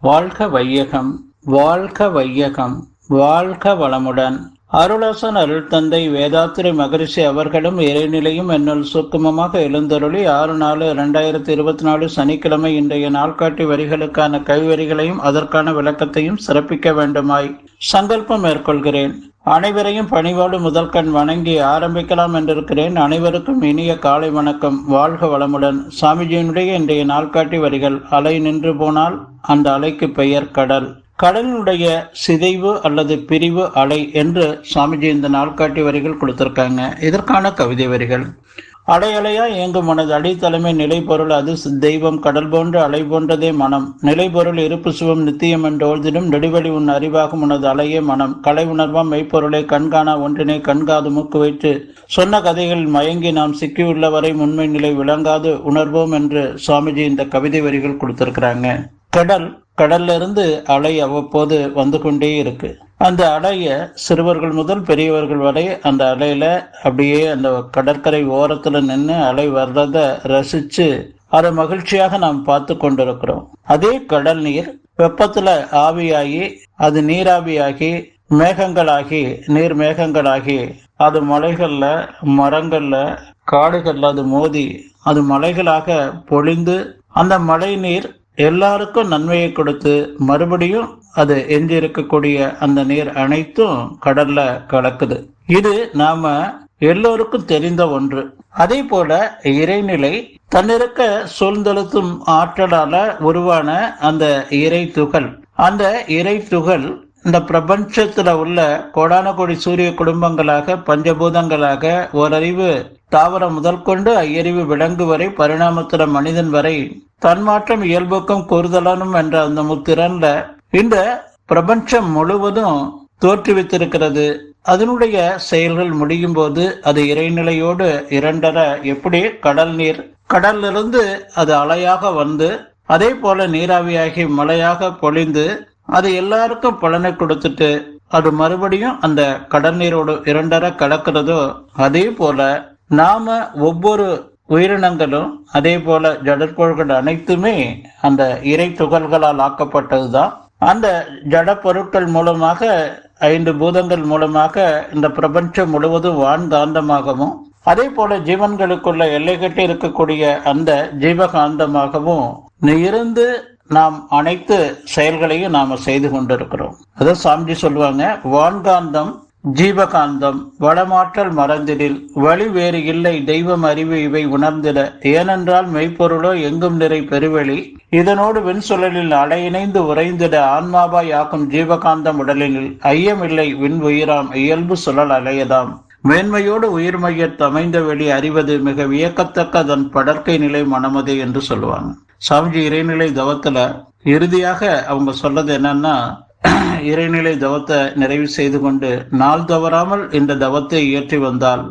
வாழ்க வையகம் வாழ்க வையகம் வாழ்க வளமுடன். அருளாசன் அருள் தந்தை வேதாத்திரி மகரிஷி அவர்களும் இறைநிலையும் என்னுள் சுக்குமமாக எழுந்தருளி ஆறு நாலு இரண்டாயிரத்தி இருபத்தி நாலு சனிக்கிழமை இன்றைய நாள்காட்டி வரிகளுக்கான கைவரிகளையும் அதற்கான விளக்கத்தையும் சிறப்பிக்க வேண்டுமாய் சங்கல்பம் மேற்கொள்கிறேன். அனைவரையும் பணிவோடு முதல் கண் வணங்கி ஆரம்பிக்கலாம் என்றிருக்கிறேன். அனைவருக்கும் இனிய காலை வணக்கம். வாழ்க வளமுடன். சாமிஜியினுடைய இன்றைய நாள்காட்டி வரிகள் அலை நின்று போனால் அந்த அலைக்கு பெயர் கடல் கடலினுடைய சிதைவு அல்லது பிரிவு அலை என்று சுவாமிஜி இந்த நாள்காட்டி வரிகள் கொடுத்திருக்காங்க. இதற்கான கவிதை வரிகள். அடையலையா இயங்கும் மனது? அடித்தலைமை நிலைப்பொருள் அது தெய்வம். கடல் போன்று அலை போன்றதே மனம். நிலைப்பொருள் இருப்பு சுவம் நித்தியம் என்று ஓழ்திடும் நெடுவழி உன் அறிவாகும் உனது அலையே மனம். கலை உணர்வாம் மெய்ப்பொருளை கண்காணா ஒன்றினை கண்காது மூக்கு வைத்து. சொன்ன கதைகளில் மயங்கி நாம் சிக்கியுள்ளவரை உண்மை நிலை விளங்காது உணர்வோம் என்று சுவாமிஜி இந்த கவிதை வரிகள் கொடுத்திருக்கிறாங்க. கடல் கடல்ல இருந்து அலை அவ்வப்போது வந்து கொண்டே இருக்கு. அந்த அலைய சிறுவர்கள் முதல் பெரியவர்கள் வரை அந்த அலையில அப்படியே அந்த கடற்கரை ஓரத்துல நின்று அலை வர்றத ரசிச்சு அதை மகிழ்ச்சியாக நாம் பார்த்து கொண்டிருக்கிறோம். அதே கடல் நீர் வெப்பத்துல ஆவியாகி அது நீராவியாகி மேகங்களாகி நீர் மேகங்களாகி அது மலைகள்ல மரங்கள்ல காடுகள்ல அது மோதி அது மலைகளாக பொழிந்து அந்த மழை நீர் எல்லாருக்கும் நன்மையை கொடுத்து மறுபடியும் அது எஞ்சி இருக்கக்கூடிய அந்த நீர் அனைத்தும் கடல்ல கலக்குது. இது நாம எல்லோருக்கும் தெரிந்த ஒன்று. அதே போல இறைநிலை தன்னிருக்க சூழ்ந்தெழுத்தும் ஆற்றலால உருவான அந்த இறை துகள். அந்த இறை துகள் இந்த பிரபஞ்சத்துல உள்ள கோடான கோடி சூரிய குடும்பங்களாக பஞ்சபூதங்களாக ஓரறிவு தாவரம் முதல் கொண்டு ஐயறிவு விலங்கு வரை பரிணாமத்திற மனிதன் வரை தன்மாற்றம் இயல்புக்கும் கூறுதலனும் என்ற அந்த முத்திறன்ல இந்த பிரபஞ்சம் முழுவதும் தோற்றுவித்திருக்கிறது. அதனுடைய செயல்கள் முடியும் போது அது இறைநிலையோடு இரண்டர எப்படி கடல் நீர் கடலிலிருந்து அது அலையாக வந்து அதே போல நீராவியாகி மழையாக பொழிந்து அது எல்லாருக்கும் பலனை கொடுத்துட்டு அது மறுபடியும் அந்த கடல் நீரோடு இரண்டர கலக்கிறதோ அதே போல நாம ஒவ்வொரு உயிரினங்களும் அதே போல ஜடற்பொருட்கள் அனைத்துமே அந்த இறை துகள்களால் ஆக்கப்பட்டதுதான். அந்த ஜட பொருட்கள் மூலமாக ஐந்து பூதங்கள் மூலமாக இந்த பிரபஞ்சம் முழுவதும் வான்காந்தமாகவும் அதே போல ஜீவன்களுக்குள்ள எல்லைகட்டி இருக்கக்கூடிய அந்த ஜீவகாந்தமாகவும் இருந்து நாம் அனைத்து செயல்களையும் நாம செய்து கொண்டிருக்கிறோம். அதான் சாமிஜி சொல்லுவாங்க வான்காந்தம் ஜீவகாந்தம் வளமாற்றல் மறந்திடில் வழி வேறு இல்லை தெய்வம் அறிவு இவை உணர்ந்திட. ஏனென்றால் மெய்ப்பொருளோ எங்கும் நிறை பெருவெளி. இதனோடு வெண்சுழலில் அலையிணைந்து உறைந்திட ஆன்மாவாய் ஆக்கும் ஜீவகாந்தம் உடலினில் ஐயமில்லை விண் உயிராம் இயல்பு சுழல் அலையதாம். மேன்மையோடு உயிர் தமைந்த அமைந்த வெளி அறிவது மிக வியக்கத்தக்க அதன் படற்கை நிலை மனமது என்று சொல்லுவாங்க. சாமிஜி இறைநிலை தவத்துல இறுதியாக அவங்க சொல்றது என்னன்னா இறைநிலை தவத்தை நிறைவு செய்து கொண்டு நாள் தவறாமல் இந்த தவத்தை இயற்றி வந்தால்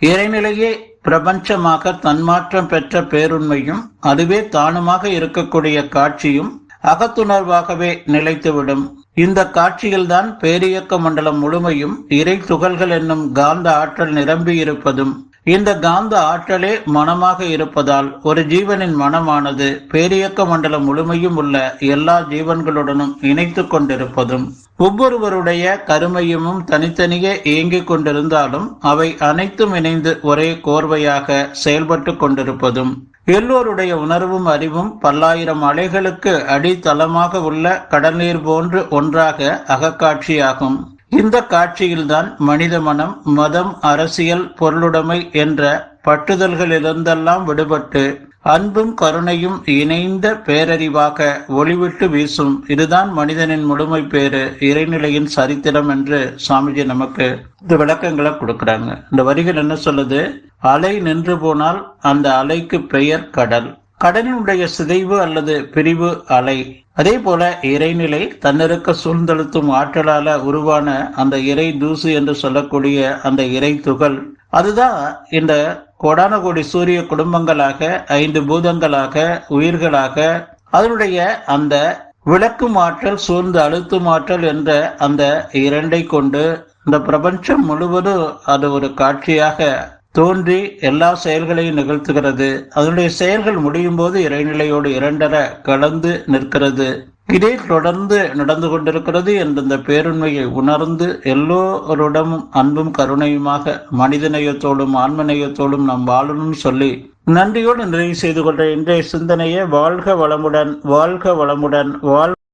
இறைநிலையே பிரபஞ்சமாக தன்மாற்றம் பெற்ற பேருண்மையும் அதுவே தானுமாக இருக்கக்கூடிய காட்சியும் அகத்துணர்வாகவே நிலைத்துவிடும். இந்த காட்சியில்தான் பேரியக்க மண்டலம் முழுமையும் இறை துகள்கள் என்னும் காந்த ஆற்றல் நிரம்பி இருப்பதும் இந்த காந்த ஆற்றலே மனமாக இருப்பதால் ஒரு ஜீவனின் மனமானது பேரியக்க மண்டலம் முழுமையும் உள்ள எல்லா ஜீவன்களுடனும் இணைத்து கொண்டிருப்பதும் ஒவ்வொருவருடைய கருமையமும் தனித்தனியே இயங்கிக் கொண்டிருந்தாலும் அவை அனைத்தும் இணைந்து ஒரே கோர்வையாக செயல்பட்டு கொண்டிருப்பதும் எல்லோருடைய உணர்வும் அறிவும் பல்லாயிரம் அலைகளுக்கு அடித்தளமாக உள்ள கடல்நீர் போன்று ஒன்றாக அகக்காட்சியாகும். இந்த காட்சியில்தான் மனித மனம் மதம் அரசியல் பொருளுடைமை என்ற பட்டுதல்களிலிருந்தெல்லாம் விடுபட்டு அன்பும் கருணையும் இணைந்த பேரறிவாக ஒளிவிட்டு வீசும். இதுதான் மனிதனின் முழுமை பேரு இறைநிலையின் சரித்திரம் என்று சாமிஜி நமக்கு இந்த விளக்கங்களை கொடுக்குறாங்க. இந்த வரிகள் என்ன சொல்லுது? அலை நின்று போனால் அந்த அலைக்கு பெயர் கடல். கடலினுடைய சிதைவு அல்லது பிரிவு அலை. அதே போல இறைநிலை தன்னிருக்க சூழ்ந்தழுத்தும் ஆற்றலால உருவான அந்த இறை தூசு என்று சொல்லக்கூடிய அந்த இறை துகள். அதுதான் இந்த கோடான கோடி சூரிய குடும்பங்களாக ஐந்து பூதங்களாக உயிர்களாக அதனுடைய அந்த விளக்கு மாற்றல் சூழ்ந்து அழுத்தும் ஆற்றல் என்ற அந்த இரண்டை கொண்டு இந்த பிரபஞ்சம் முழுவதும் அது ஒரு காட்சியாக தோன்றி எல்லா செயல்களையும் நிகழ்த்துகிறது. அதனுடைய செயல்கள் முடியும் போது இறைநிலையோடு இரண்டர கலந்து நிற்கிறது. இதே தொடர்ந்து நடந்து கொண்டிருக்கிறது என்ற இந்த பேருண்மையை உணர்ந்து எல்லோருடமும் அன்பும் கருணையுமாக மனிதநேயத்தோடும் ஆன்மநேயத்தோடும் நாம் வாழணும்னு சொல்லி நன்றியோடு நிறைவு செய்து கொண்ட இன்றைய சிந்தனையை வாழ்க வளமுடன் வாழ்க வளமுடன் வாழ்